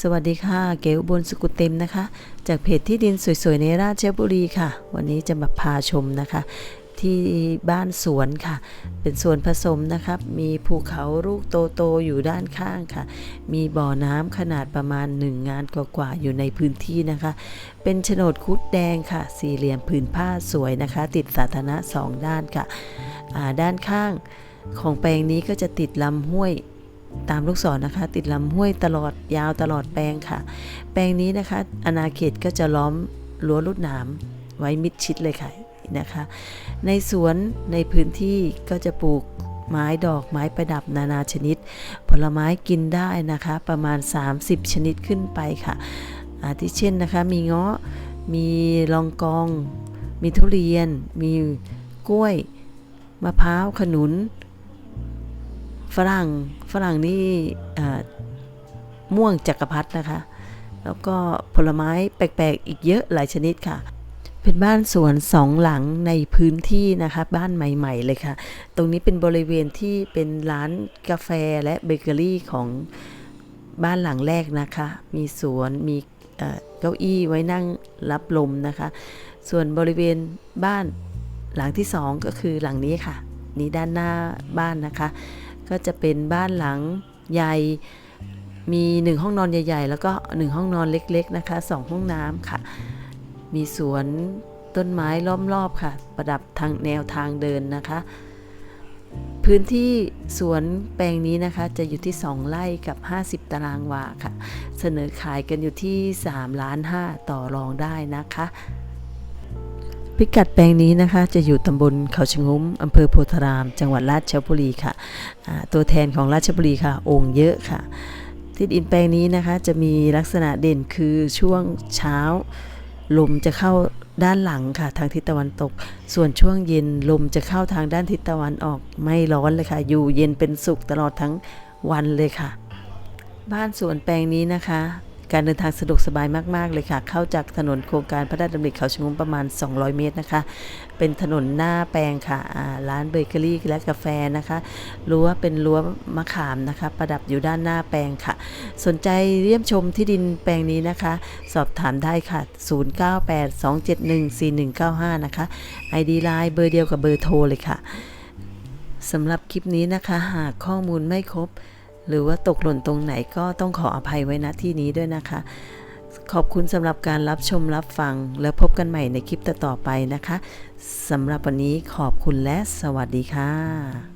สวัสดีค่ะ เก๋อบลสกุลเต็มนะคะ จากเพจที่ดินสวยๆ ในราชบุรีค่ะ วันนี้จะมาพาชมนะคะ ที่บ้านสวนค่ะ เป็นสวนผสมนะครับมีภูเขาลูกโตๆอยู่ด้านข้างค่ะ มีบ่อน้ำขนาดประมาณ1งานกว่าๆอยู่ในพื้นที่นะคะ เป็นโฉนดคุดแดงค่ะ สี่เหลี่ยมผืนผ้าสวยนะคะ ติดสาธารณะสองด้านค่ะด้านข้างของแปลงนี้ก็จะติดลำห้วย ตามลูกศรนะคะ ติดลำห้วยตลอดยาวตลอดแปลงค่ะ แปลงนี้นะคะอาณาเขตก็จะล้อมรั้วลวดหนามไว้มิดชิดเลยค่ะนะคะ ในสวนในพื้นที่ก็จะปลูกไม้ดอกไม้ประดับนานาชนิด ผลไม้กินได้นะคะ ประมาณ 30 ชนิดขึ้นไปค่ะ อาทิเช่นนะคะมีเงาะมีลองกอง มีทุเรียน มีกล้วย มะพร้าวขนุน ฝรั่งฝรั่งนี่ม่วงจักรพรรดินะคะ แล้วก็ผลไม้แปลกๆ อีกเยอะหลายชนิดค่ะ เป็นบ้านสวนสองหลังในพื้นที่นะคะ บ้านใหม่ ๆ เลยค่ะ ตรงนี้เป็นบริเวณที่เป็นร้านกาแฟและเบเกอรี่ของบ้านหลังแรกนะคะ มีสวนมีเอ่อเก้าอี้ไว้นั่งรับลมนะคะ ส่วนบริเวณบ้านหลังที่สองก็คือหลังนี้ค่ะ นี่ด้านหน้าบ้านนะคะ ก็จะเป็นบ้านหลังใหญ่มีหนึ่งห้องนอนใหญ่ ๆ แล้วก็หนึ่งห้องนอนเล็ก ๆ นะคะสองห้องน้ำค่ะ มีสวนต้นไม้ล้อมรอบค่ะ ประดับทางแนวทางเดินนะคะ พื้นที่สวนแปลงนี้นะคะ จะอยู่ที่ 2 ไร่กับ 50 ตารางวาค่ะ เสนอขายกันอยู่ที่3ล้าน5ต่อรองได้นะคะ พิกัดแปลงนี้นะคะ จะอยู่ตำบลเขาชะงุ้มอำเภอโพธาราม จังหวัดราชบุรีค่ะ ตัวแทนของราชบุรีค่ะ องค์เยอะค่ะ ที่ดินแปลงนี้นะคะ จะมีลักษณะเด่นคือช่วงเช้า ลมจะเข้าด้านหลังค่ะ ทางทิศตะวันตก ส่วนช่วงเย็นลมจะเข้าทางด้านทิศตะวันออกไม่ร้อนเลยค่ะ อยู่เย็นเป็นสุขตลอดทั้งวันเลยค่ะ บ้านสวนแปลงนี้นะคะ การเดินทางสะดวกสบายมากๆเลยค่ะ เข้าจากถนนโครงการพระราชดำริเขาชะงุมประมาณ 200 เมตรนะคะ เป็นถนนหน้าแปลงค่ะร้านเบเกอรี่และกาแฟนะคะรั้วเป็นรั้วมะขามนะคะ ประดับอยู่ด้านหน้าแปลงค่ะ สนใจเยี่ยมชมที่ดินแปลงนี้นะคะ สอบถามได้ค่ะ 0982714195 นะคะ ID Line เบอร์เดียวกับเบอร์โทรเลยค่ะสำหรับคลิปนี้นะคะ หากข้อมูลไม่ครบ หรือว่าตกหล่นตรงไหนก็ต้องขออภัยไว้ณที่นี้ด้วยนะคะ ขอบคุณสำหรับการรับชมรับฟัง แล้วพบกันใหม่ในคลิปต่อๆไปนะคะสำหรับวันนี้ขอบคุณและสวัสดีค่ะ